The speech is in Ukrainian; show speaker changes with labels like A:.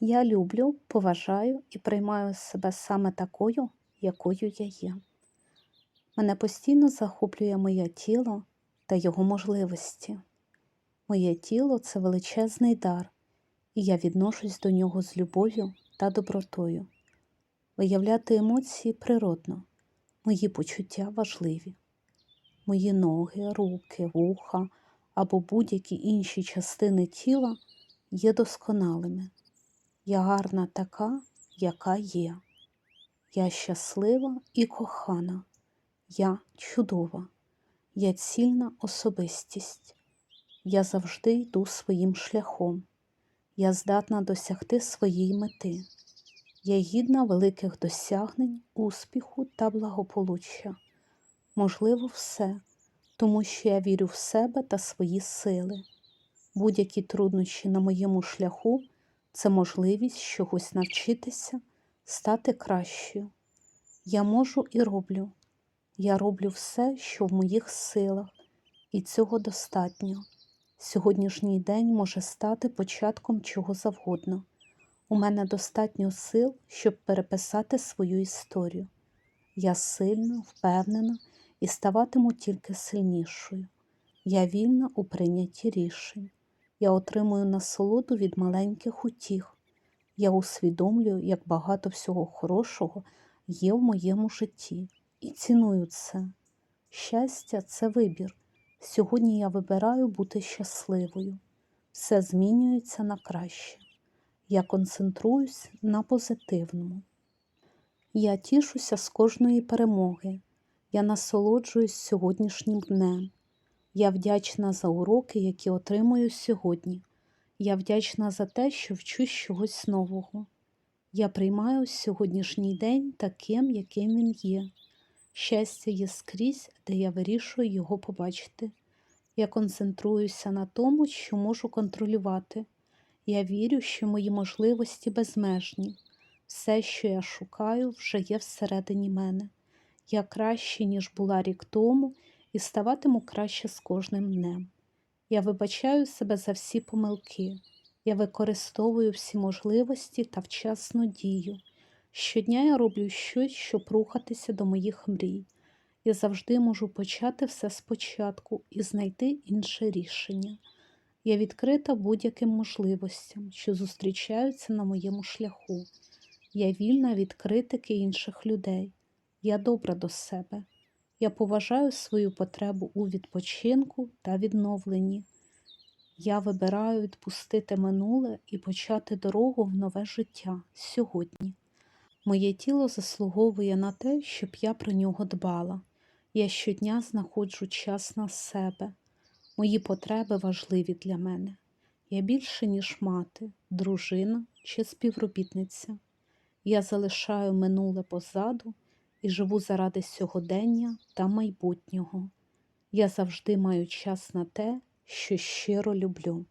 A: Я люблю, поважаю і приймаю себе саме такою, якою я є. Мене постійно захоплює моє тіло та його можливості. Моє тіло це величезний дар, і я відношусь до нього з любов'ю та добротою. Виявляти емоції природно, мої почуття важливі. Мої ноги, руки, вуха або будь-які інші частини тіла є досконалими. Я гарна така, яка є. Я щаслива і кохана. Я чудова. Я цільна особистість. Я завжди йду своїм шляхом. Я здатна досягти своєї мети. Я гідна великих досягнень, успіху та благополуччя. Можливо, все, тому що я вірю в себе та свої сили. Будь-які труднощі на моєму шляху це можливість чогось навчитися, стати кращою. Я можу і роблю. Я роблю все, що в моїх силах, і цього достатньо. Сьогоднішній день може стати початком чого завгодно. У мене достатньо сил, щоб переписати свою історію. Я сильна, впевнена і ставатиму тільки сильнішою. Я вільна у прийнятті рішень. Я отримую насолоду від маленьких утіх. Я усвідомлюю, як багато всього хорошого є в моєму житті, і ціную це. Щастя це вибір. Сьогодні я вибираю бути щасливою. Все змінюється на краще. Я концентруюсь на позитивному. Я тішуся з кожної перемоги. Я насолоджуюсь сьогоднішнім днем. Я вдячна за уроки, які отримую сьогодні. Я вдячна за те, що вчусь чогось нового. Я приймаю сьогоднішній день таким, яким він є. Щастя є скрізь, де я вирішую його побачити. Я концентруюся на тому, що можу контролювати. Я вірю, що мої можливості безмежні. Все, що я шукаю, вже є всередині мене. Я краще, ніж була рік тому, і ставатиму краще з кожним днем. Я вибачаю себе за всі помилки. Я використовую всі можливості та вчасно дію. Щодня я роблю щось, щоб рухатися до моїх мрій. Я завжди можу почати все спочатку і знайти інше рішення. Я відкрита будь-яким можливостям, що зустрічаються на моєму шляху. Я вільна від критики інших людей. Я добра до себе. Я поважаю свою потребу у відпочинку та відновленні. Я вибираю відпустити минуле і почати дорогу в нове життя сьогодні. Моє тіло заслуговує на те, щоб я про нього дбала. Я щодня знаходжу час на себе. Мої потреби важливі для мене. Я більше, ніж мати, дружина чи співробітниця. Я залишаю минуле позаду і живу заради сьогодення та майбутнього. Я завжди маю час на те, що щиро люблю.